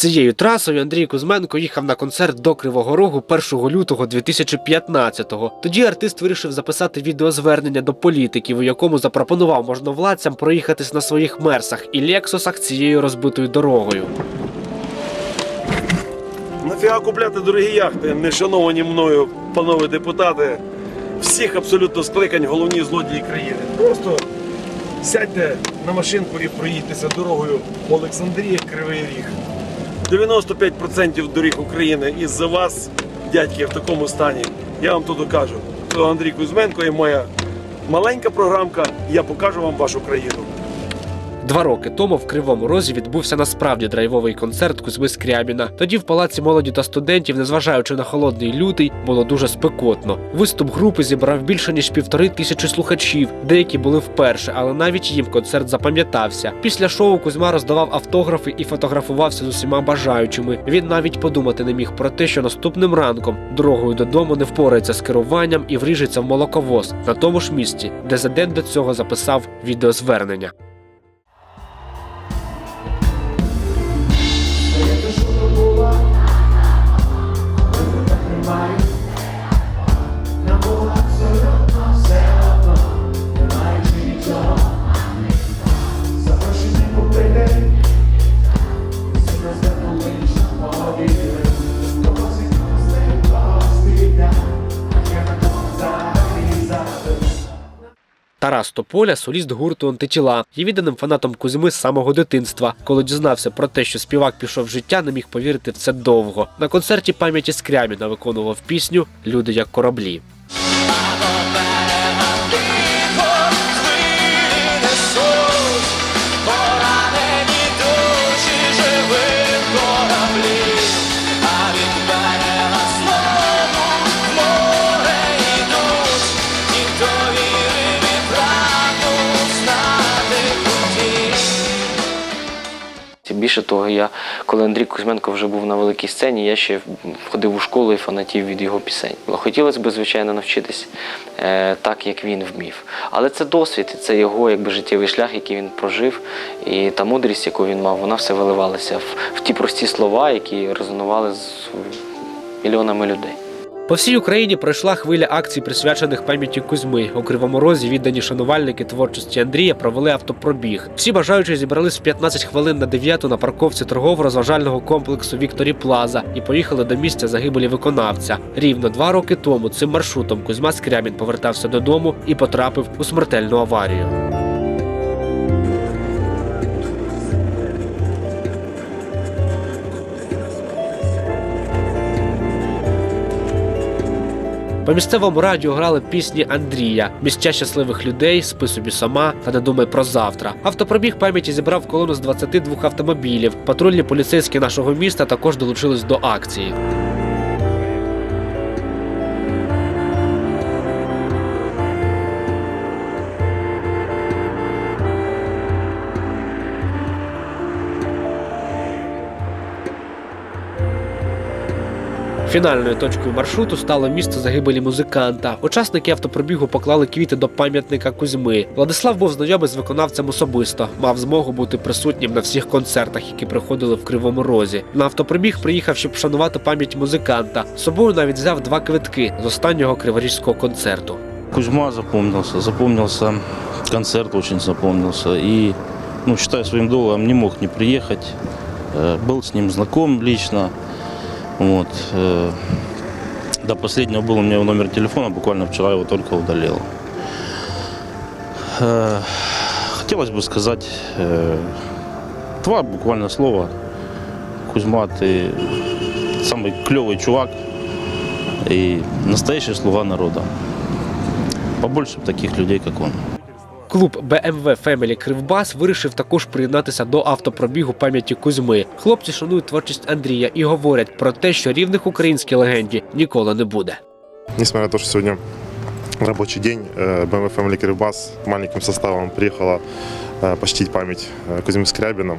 Цією трасою Андрій Кузьменко їхав на концерт до Кривого Рогу 1 лютого 2015-го. Тоді артист вирішив записати відеозвернення до політиків, у якому запропонував можновладцям проїхатись на своїх мерсах і лексусах цією розбитою дорогою. Нафіга купляти дорогі яхти, не шановані мною, панове депутати, всіх абсолютно скликань головні злодії країни. Просто сядьте на машинку і проїдьтеся дорогою Олександрія Кривий Ріг. 95% доріг України із-за вас, дядьки, в такому стані. Я вам то докажу. То Андрій Кузьменко і моя маленька програмка. Я покажу вам вашу країну. Два роки тому в Кривому Розі відбувся насправді драйвовий концерт Кузьми Скрябіна. Тоді в палаці молоді та студентів, незважаючи на холодний лютий, було дуже спекотно. Виступ групи зібрав більше ніж півтори тисячі слухачів. Деякі були вперше, але навіть їм концерт запам'ятався. Після шоу Кузьма роздавав автографи і фотографувався з усіма бажаючими. Він навіть подумати не міг про те, що наступним ранком дорогою додому не впорається з керуванням і вріжеться в молоковоз на тому ж місці, де за день до цього записав відеозвернення. my Тарас Тополя, соліст гурту Антитіла, є відданим фанатом Кузьми з самого дитинства. Коли дізнався про те, що співак пішов в життя, не міг повірити в це довго. На концерті пам'яті Скряміна виконував пісню Люди як кораблі. Більше того, я, коли Андрій Кузьменко вже був на великій сцені, я ще ходив у школу і фанатів від його пісень. Хотілося б, звичайно, навчитись е, так, як він вмів. Але це досвід, це його якби, життєвий шлях, який він прожив, і та мудрість, яку він мав, вона все виливалася в, в ті прості слова, які резонували з мільйонами людей. По всій Україні пройшла хвиля акцій, присвячених пам'яті Кузьми. У Кривому Розі віддані шанувальники творчості Андрія провели автопробіг. Всі бажаючі зібрались в 15 хвилин на 9 на парковці торгово-розважального комплексу Вікторі Плаза і поїхали до місця загибелі виконавця. Рівно два роки тому цим маршрутом Кузьма Скрябін повертався додому і потрапив у смертельну аварію. По місцевому радіо грали пісні Андрія, місця щасливих людей, спи собі сама та не думай про завтра. Автопробіг пам'яті зібрав колону з 22 автомобілів. Патрульні поліцейські нашого міста також долучились до акції. Фінальною точкою маршруту стало місце загибелі музиканта. Учасники автопробігу поклали квіти до пам'ятника Кузьми. Владислав був знайомий з виконавцем особисто, мав змогу бути присутнім на всіх концертах, які приходили в Кривому Розі. На автопробіг приїхав, щоб вшанувати пам'ять музиканта. З собою навіть взяв два квитки з останнього криворізького концерту. Кузьма запомнился, запомнился концерт очень запомнился. И, ну, считаю своим долгом, не мог не приехать. Э, Был с ним знаком лично. Вот. э, До последнего был у меня номер телефона, буквально вчера его только удалил. Э, Хотелось бы сказать э, два буквально слова. Кузьма, ты самый клевый чувак и настоящий слуга народа. Побольше таких людей, как он. Клуб BMW Family Кривбас вирішив також приєднатися до автопробігу пам'яті Кузьми. Хлопці шанують творчість Андрія і говорять про те, що рівних українській легенді ніколи не буде. Несмотря на то, что сегодня рабочий день, э, BMW Family Кирбас маленьким составом приехала э, почтить память э, Кузьмы Скрябина.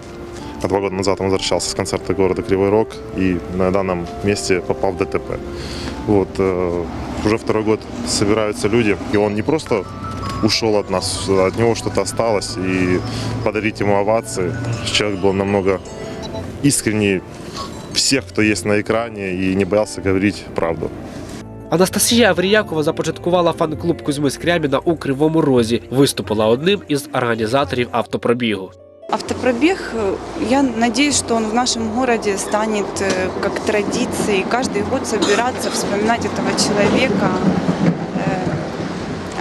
А Два года назад он возвращался с концерта города Кривой Рог и на данном месте попал в ДТП. Вот, э, уже второй год собираются люди, и он не просто ушел от нас, от него что-то осталось, и подарить ему овации. Человек был намного искренний всех, кто есть на экране, и не боялся говорить правду. Анастасія Авріякова започаткувала фан-клуб Кузьми Скрябіна у Кривому Розі. Виступила одним із організаторів автопробігу. Автопробег, э, я надеюсь, что он в нашем городе станет э, как традицией. Каждый год собираться, вспоминать этого человека, э,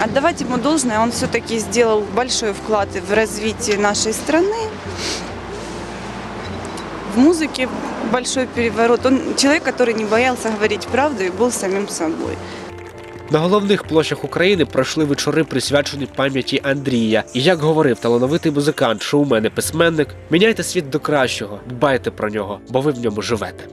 отдавать ему должное. Он все-таки сделал большой вклад в развитие нашей страны. В музыке большой переворот. Он человек, который не боялся говорить правду и был самим собой. На головних площах України пройшли вечори, присвячені пам'яті Андрія. І як говорив талановитий музикант, шоумен і письменник, міняйте світ до кращого, дбайте про нього, бо ви в ньому живете.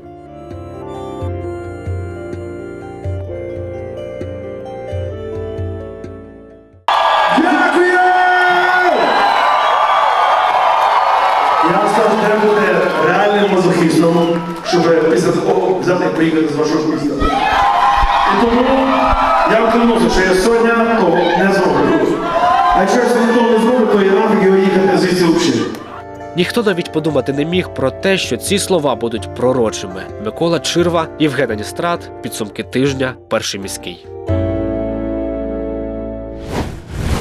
Мазохістом, щоб після такого взяти і з вашого міста. І тому я вам що я сьогодні того не зроблю. А якщо я сьогодні того не зроблю, то я нафіг його їхати звідси взагалі. Ніхто навіть подумати не міг про те, що ці слова будуть пророчими. Микола Чирва, Євген Аністрат, підсумки тижня, перший міський.